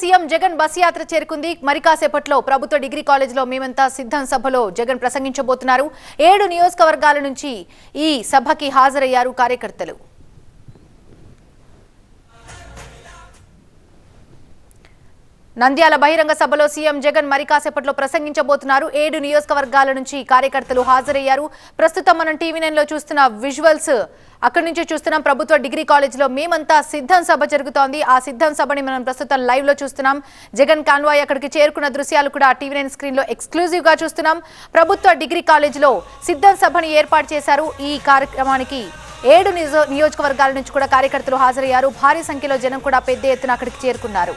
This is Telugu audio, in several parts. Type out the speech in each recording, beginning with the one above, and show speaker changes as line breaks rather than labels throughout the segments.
సీఎం జగన్ బస్ యాత్ర చేరుకుంది. మరి కాసేపట్లో ప్రభుత్వ డిగ్రీ కాలేజీలో మేమంతా సిద్ధం సభలో జగన్ ప్రసంగించబోతున్నారు. ఏడు నియోజకవర్గాల నుంచి ఈ సభకి హాజరయ్యారు కార్యకర్తలు. నంద్యాల బహిరంగ సభలో సీఎం జగన్ మరి కాసేపట్లో ప్రసంగించబోతున్నారు. ఏడు నియోజకవర్గాల నుంచి కార్యకర్తలు హాజరయ్యారు. ప్రస్తుతం మనం టీవీ నైన్లో చూస్తున్న విజువల్స్ అక్కడి నుంచి చూస్తున్నాం ప్రభుత్వ డిగ్రీ కాలేజీలో మేమంతా సిద్ధం సభ జరుగుతోంది. ఆ సిద్ధం సభని మనం ప్రస్తుతం లైవ్లో చూస్తున్నాం. జగన్ కాన్వాయ్ అక్కడికి చేరుకున్న దృశ్యాలు కూడా టీవీ నైన్ స్క్రీన్లో ఎక్స్క్లూజివ్గా చూస్తున్నాం. ప్రభుత్వ డిగ్రీ కాలేజీలో సిద్ధం సభని ఏర్పాటు చేశారు. ఈ కార్యక్రమానికి ఏడు నియోజకవర్గాల నుంచి కూడా కార్యకర్తలు హాజరయ్యారు. భారీ సంఖ్యలో జనం కూడా పెద్ద ఎత్తున అక్కడికి చేరుకున్నారు.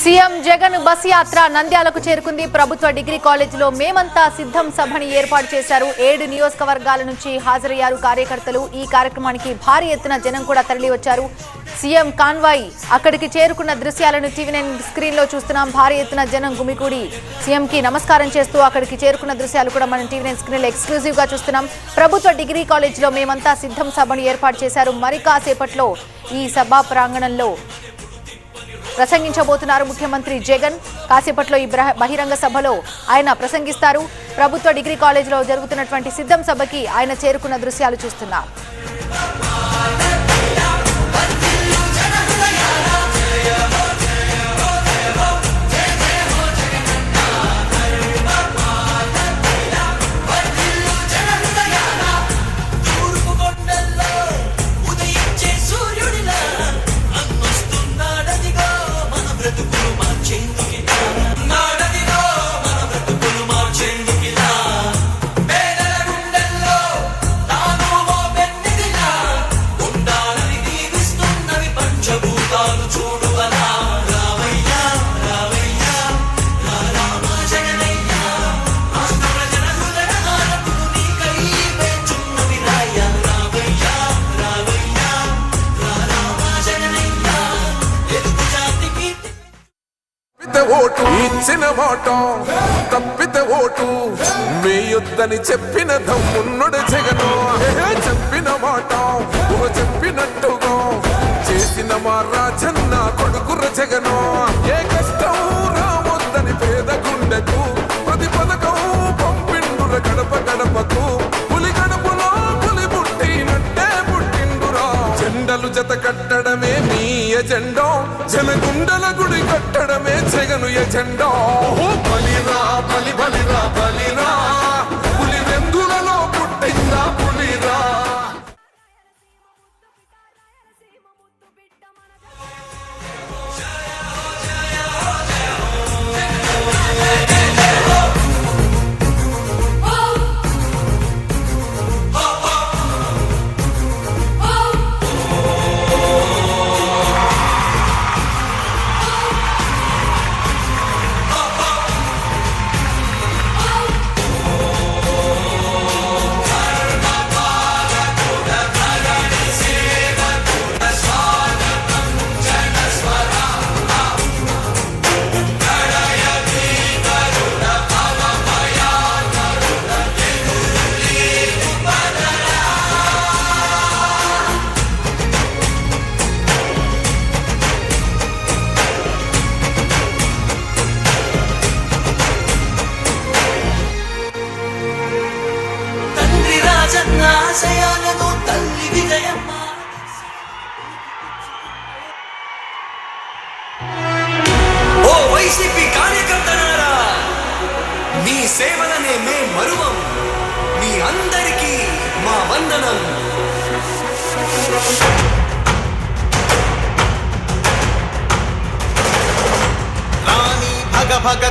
సీఎం జగన్ బస్ యాత్ర నంద్యాలకు చేరుకుంది. ప్రభుత్వ డిగ్రీ కాలేజీలో మేమంతా సిద్ధం సభని ఏర్పాటు చేశారు. ఏడు నియోజకవర్గాల నుంచి హాజరయ్యారు కార్యకర్తలు. ఈ కార్యక్రమానికి భారీ ఎత్తున జనం కూడా తరలి వచ్చారు సీఎం కాన్వాయ్ అక్కడికి చేరుకున్న దృశ్యాలను టీవీ నైన్ స్క్రీన్లో చూస్తున్నాం. భారీ ఎత్తున జనం గుమికూడి సీఎం కి నమస్కారం చేస్తూ అక్కడికి చేరుకున్న దృశ్యాలు కూడా మనం టీవీ నైన్ స్క్రీన్లో ఎక్స్క్లూజివ్గా చూస్తున్నాం. ప్రభుత్వ డిగ్రీ కాలేజీలో మేమంతా సిద్ధం సభను ఏర్పాటు చేశారు. మరి కాసేపట్లో ఈ సభా ప్రాంగణంలో ప్రసంగించబోతున్నారు ముఖ్యమంత్రి జగన్. కాసేపట్లో ఈ బహిరంగ సభలో ఆయన ప్రసంగిస్తారు. ప్రభుత్వ డిగ్రీ కాలేజీలో జరుగుతున్నటువంటి సిద్ధం సభకి ఆయన చేరుకున్న దృశ్యాలు
చూస్తున్నారు ఓటు ఇచ్చిన మాట తప్పితే ఓటు. వేయొద్దని చెప్పిన దమ్మున్నడు జగను. చెప్పిన మాట చెప్పినట్టుగా. చేసిన మా రాజన్న కొడుకుర జగను. ఏ కష్టం రావద్దని పేద గుండెకు ప్రతి పథకం పంపిండుర గడప గడపకు. పులి గడపలో పులి పుట్టినట్టే పుట్టిండురా. జెండలు జత కట్టడం జనగుండల గుడి కట్టడమే జగను ఎజెండా ఓ బలిరా బలి బలిరా బలిరా. సేవలనే మే మరువం. మీ
అందరికీ మా వందనం. రాణి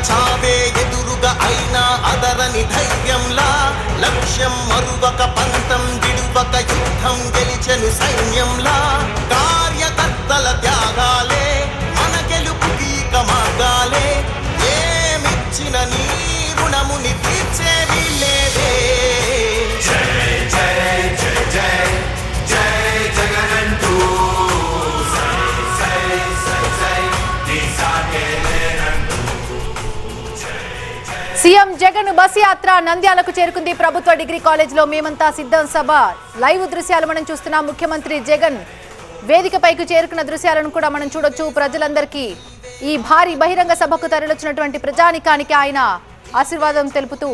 చావే ఎదురుగా అయినా అదరని ధైర్యంలా లక్ష్యం మరువక పంతం విడువక యుద్ధం గెలిచను సైన్యంలా
సీఎం జగన్ బస్ యాత్ర నంద్యాలకు చేరుకుంది. ప్రభుత్వ డిగ్రీ కాలేజ్లో మేమంతా సిద్ధం సభ. లైవ్ దృశ్యాలు మనం చూస్తున్నాం. ముఖ్యమంత్రి జగన్ వేదికపైకి చేరుకున్న దృశ్యాలను కూడా మనం చూడొచ్చు. ప్రజలందరికీ ఈ భారీ బహిరంగ సభకు తరలివచ్చినటువంటి ప్రజానికానికి ఆయన ఆశీర్వాదం తెలుపుతూ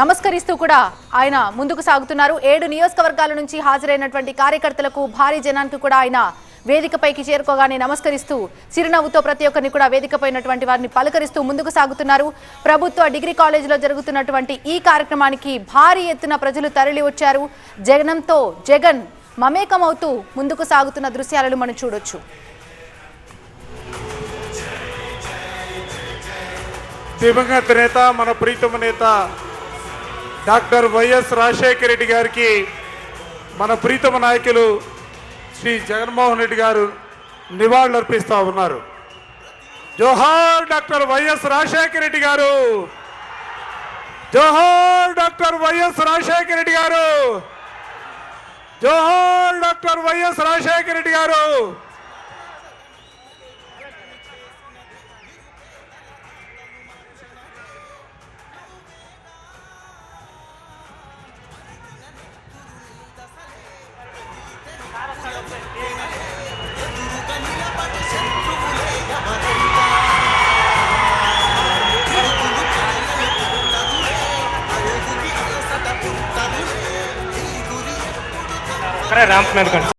నమస్కరిస్తూ కూడా ఆయన ముందుకు సాగుతున్నారు. ఏడు నియోజకవర్గాల నుంచి హాజరైనటువంటి కార్యకర్తలకు భారీ జనానికి కూడా ఆయన వేదికపైకి చేరుకోగానే నమస్కరిస్తూ చిరునవ్వుతో ప్రతి ఒక్కరిని కూడా వేదికపైనటువంటి వారిని పలకరిస్తూ ముందుకు సాగుతున్నారు. ప్రభుత్వ డిగ్రీ కాలేజీలో జరుగుతున్నటువంటి ఈ కార్యక్రమానికి భారీ ఎత్తున ప్రజలు తరలి వచ్చారు. జగనంతో జగన్ మమేకమవుతూ ముందుకు సాగుతున్న దృశ్యాలను మనం చూడొచ్చు.
దివంగత నేత మన ప్రీతమ నేత డాక్టర్ వైఎస్ రాజశేఖర రెడ్డి గారికి మన ప్రీతమ నాయకులు శ్రీ జగన్మోహన్ రెడ్డి గారు నివాళులు అర్పిస్తూ ఉన్నారు. జోహార్ డాక్టర్ వైఎస్ రాజశేఖర రెడ్డి గారు. జోహార్ డాక్టర్ వైఎస్ రాజశేఖర రెడ్డి గారు. జోహార్ డాక్టర్ వైఎస్ రాజశేఖర రెడ్డి గారు.
అక్కడే ర్యాంప్ మీద కండి